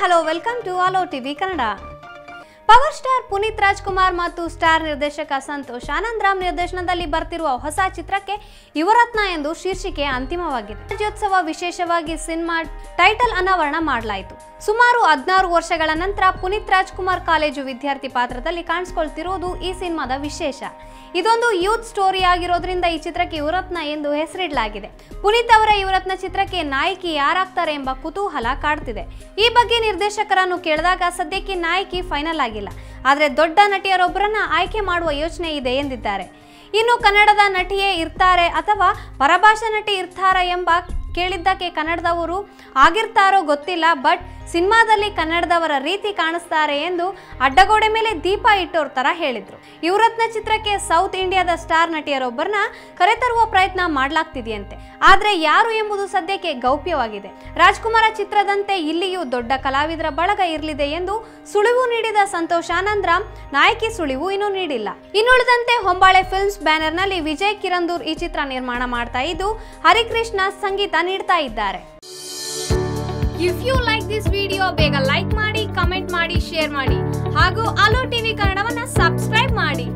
Hello welcome to ಆಲೋ TV Kannada power star Puneeth Rajkumar ಮತ್ತು star ನಿರ್ದೇಶಕ ಸಂತೋಷ್. ಆನಂದ್ ರಾಮ್ ನಿರ್ದೇಶನದಲ್ಲಿ ಬರ್ತಿರುವ ಹೊಸ ಚಿತ್ರಕ್ಕೆ ಯುವರತ್ನ ಎಂದು ಶೀರ್ಷಿಕೆ ಅಂತಿಮವಾಗಿದೆ. ರಾಜ್ಯೋತ್ಸವ ವಿಶೇಷವಾಗಿ ಸಿನಿಮಾ ಟೈಟಲ್ ಅನಾವರಣ ಮಾಡಲಾಯಿತು. ಸುಮಾರು ಹದಿನಾರು ವರ್ಷಗಳ ನಂತರ ಪುನೀತ್ ರಾಜ್ಕುಮಾರ್ ಕಾಲೇಜು ವಿದ್ಯಾರ್ಥಿ ಪಾತ್ರದಲ್ಲಿ ಕಾಣಿಸ್ಕೊಳ್ತಿರುವುದು ಈ ಸಿನಿಮಾದ ವಿಶೇಷ. ಇದೊಂದು ಯೂತ್ ಸ್ಟೋರಿ ಆಗಿರೋದ್ರಿಂದ ಈ ಚಿತ್ರಕ್ಕೆ ಯುವರತ್ನ ಎಂದು ಹೆಸರಿಡಲಾಗಿದೆ. ಪುನೀತ್ ಅವರ ಯುವರತ್ನ ಚಿತ್ರಕ್ಕೆ ನಾಯಕಿ ಯಾರಾಗ್ತಾರೆ ಎಂಬ ಕುತೂಹಲ ಕಾಡ್ತಿದೆ. ಈ ಬಗ್ಗೆ ನಿರ್ದೇಶಕರನ್ನು ಕೇಳಿದಾಗ ಸದ್ಯಕ್ಕೆ ನಾಯಕಿ ಫೈನಲ್ ಆಗಿಲ್ಲ ಆದರೆ ದೊಡ್ಡ ನಟಿಯರೊಬ್ಬರನ್ನ ಆಯ್ಕೆ ಮಾಡುವ ಯೋಚನೆ ಇದೆ ಎಂದಿದ್ದಾರೆ. ಇನ್ನು ಕನ್ನಡದ ನಟಿಯೇ ಇರ್ತಾರೆ ಅಥವಾ ಪರಭಾಷಾ ನಟಿ ಇರ್ತಾರಾ ಎಂಬ ಕೇಳಿದ್ದಕ್ಕೆ ಕನ್ನಡದವರು ಆಗಿರ್ತಾರೋ ಗೊತ್ತಿಲ್ಲ, ಬಟ್ ಸಿನಿಮಾದಲ್ಲಿ ಕನ್ನಡದವರ ರೀತಿ ಕಾಣಿಸ್ತಾರೆ ಎಂದು ಅಡ್ಡಗೋಡೆ ಮೇಲೆ ದೀಪ ಇಟ್ಟೋರ್ ತರ ಹೇಳಿದ್ರು. ಯುವರತ್ನ ಚಿತ್ರಕ್ಕೆ ಸೌತ್ ಇಂಡಿಯಾದ ಸ್ಟಾರ್ ನಟಿಯರೊಬ್ಬರನ್ನ ಕರೆತರುವ ಪ್ರಯತ್ನ ಮಾಡಲಾಗ್ತಿದೆಯಂತೆ. ಆದ್ರೆ ಯಾರು ಎಂಬುದು ಸದ್ಯಕ್ಕೆ ಗೌಪ್ಯವಾಗಿದೆ. ರಾಜ್ಕುಮಾರ ಚಿತ್ರದಂತೆ ಇಲ್ಲಿಯೂ ದೊಡ್ಡ ಕಲಾವಿದರ ಬಳಗ ಇರಲಿದೆ ಎಂದು ಸುಳಿವು ನೀಡಿದ ಸಂತೋಷ್ ಆನಂದ್ ರಾಮ್ ನಾಯಕಿ ಸುಳಿವು ಇನ್ನೂ ನೀಡಿಲ್ಲ. ಇನ್ನುಳಿದಂತೆ ಹೊಂಬಾಳೆ ಫಿಲ್ಮ್ಸ್ ಬ್ಯಾನರ್ನಲ್ಲಿ ವಿಜಯ್ ಕಿರಂದೂರ್ ಈ ಚಿತ್ರ ನಿರ್ಮಾಣ ಮಾಡ್ತಾ ಇದ್ದು, ಹರಿಕೃಷ್ಣ ಸಂಗೀತ ನೀಡ್ತಾ ಇದ್ದಾರೆ. If you like this video ಬೇಗ ಲೈಕ್ ಮಾಡಿ ಕಮೆಂಟ್ ಮಾಡಿ ಶೇರ್ ಮಾಡಿ. ಹಾಗೂ ಅಲೋ ಟಿವಿ ಕನ್ನಡವನ್ನು ಸಬ್ಸ್ಕ್ರೈಬ್ ಮಾಡಿ.